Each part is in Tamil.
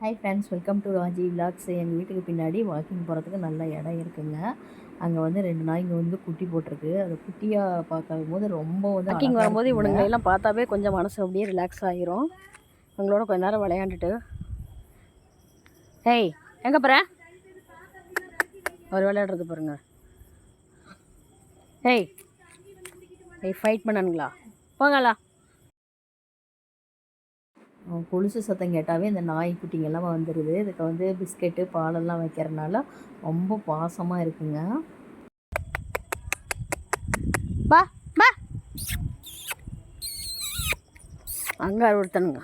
Hi friends welcome to Raji vlogs எங்கள் வீட்டுக்கு பின்னாடி வாக்கிங் போகிறதுக்கு நல்ல இடம் இருக்குங்க. அங்கே வந்து ரெண்டு நாய்ங்க வந்து குட்டி போட்டிருக்கு. அது குட்டியாக பார்க்கும் போது ரொம்ப வந்து வாக்கிங் வரும்போது. இவனுங்களை எல்லாம் பார்த்தாவே கொஞ்சம் மனசு அப்படியே ரிலாக்ஸ் ஆகிரும் இவங்களோட கொஞ்ச நேரம் விளையாண்டுட்டு. ஹேய் எங்கே போகிற அவர் விளையாடுறது பாருங்க. ஹேய் ஏய் ஃபைட் பண்ணானுங்களா? போங்களா கொலுசு சத்தம் கேட்டாவே இந்த நாய் குட்டிங்கெல்லாம் வந்துடுது இதுக்கு வந்து பிஸ்கெட்டு பாலெல்லாம் வைக்கிறனால ரொம்ப பாசமாக இருக்குங்க. பா பா. அங்கே ஒருத்தனுங்க?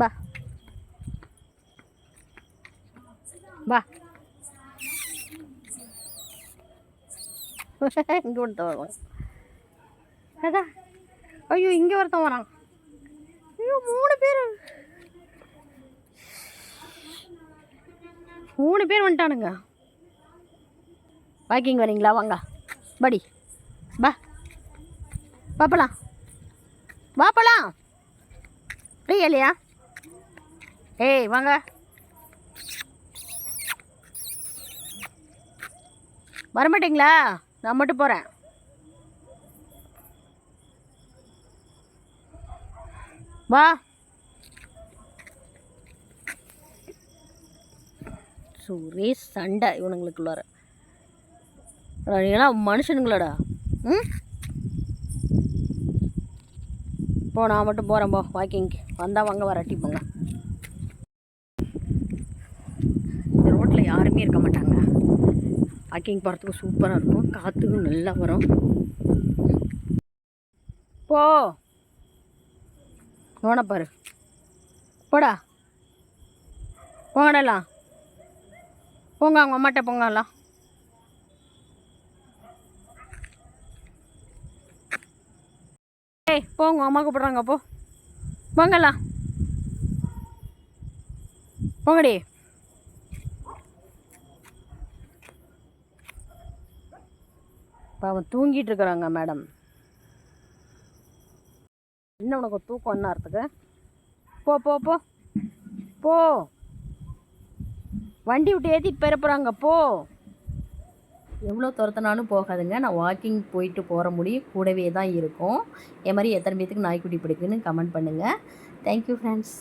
பா. பா. இங்கே ஒருத்தன் வருவான் அதான். ஐயோ இங்கே ஒருத்தன் வரான். ஐயோ மூணு பேர். மூணு பேர் வந்துட்டானுங்க. வாக்கிங் வரீங்களா? வாங்க. படி. பா பாப்பலாம் பாப்பலாம் ஃப்ரீயா இல்லையா? ஏய் வாங்க. வரமாட்டிங்களா? நான் மட்டும் போகிறேன் வா. ஒரே சண்டை இவனுங்களுக்குள்ளார. ஏன்னா மனுஷனுங்களாடா. ம்? போ நான் மட்டும் போகிறேன் போ. வாக்கிங் வந்தால் வாங்க வரட்டி போங்க. இந்த ரோட்டில் யாருமே இருக்க மாட்டாங்க. வாக்கிங் போகிறதுக்கு சூப்பராக இருக்கும். காற்றுக்கும் நல்லா வரும். போ. போன பாரு. போடா. போங்கடலாம் போங்க அவங்க அம்மாட்ட போங்கலாம் ஏய் போங்க அம்மா கூப்பிட்றாங்க போ. போங்கலாம் போங்கடி. பாவம் தூங்கிட்டு இருக்கிறாங்க மேடம். என்ன உனக்கு தூக்கம் என்னத்துக்கு போ போ போ. போ. வண்டி விட்டு ஏற்றி பெறப்புறாங்க போ. எவ்வளோ துரத்தினாலும் போகாதுங்க. நான் வாக்கிங் போயிட்டு போகிற முடியும் கூடவே தான் இருக்கும். என் மாதிரி எத்தனை பேத்துக்கு நாய்க்குட்டி பிடிக்குன்னு கமெண்ட் பண்ணுங்கள் தேங்க்யூ ஃப்ரெண்ட்ஸ்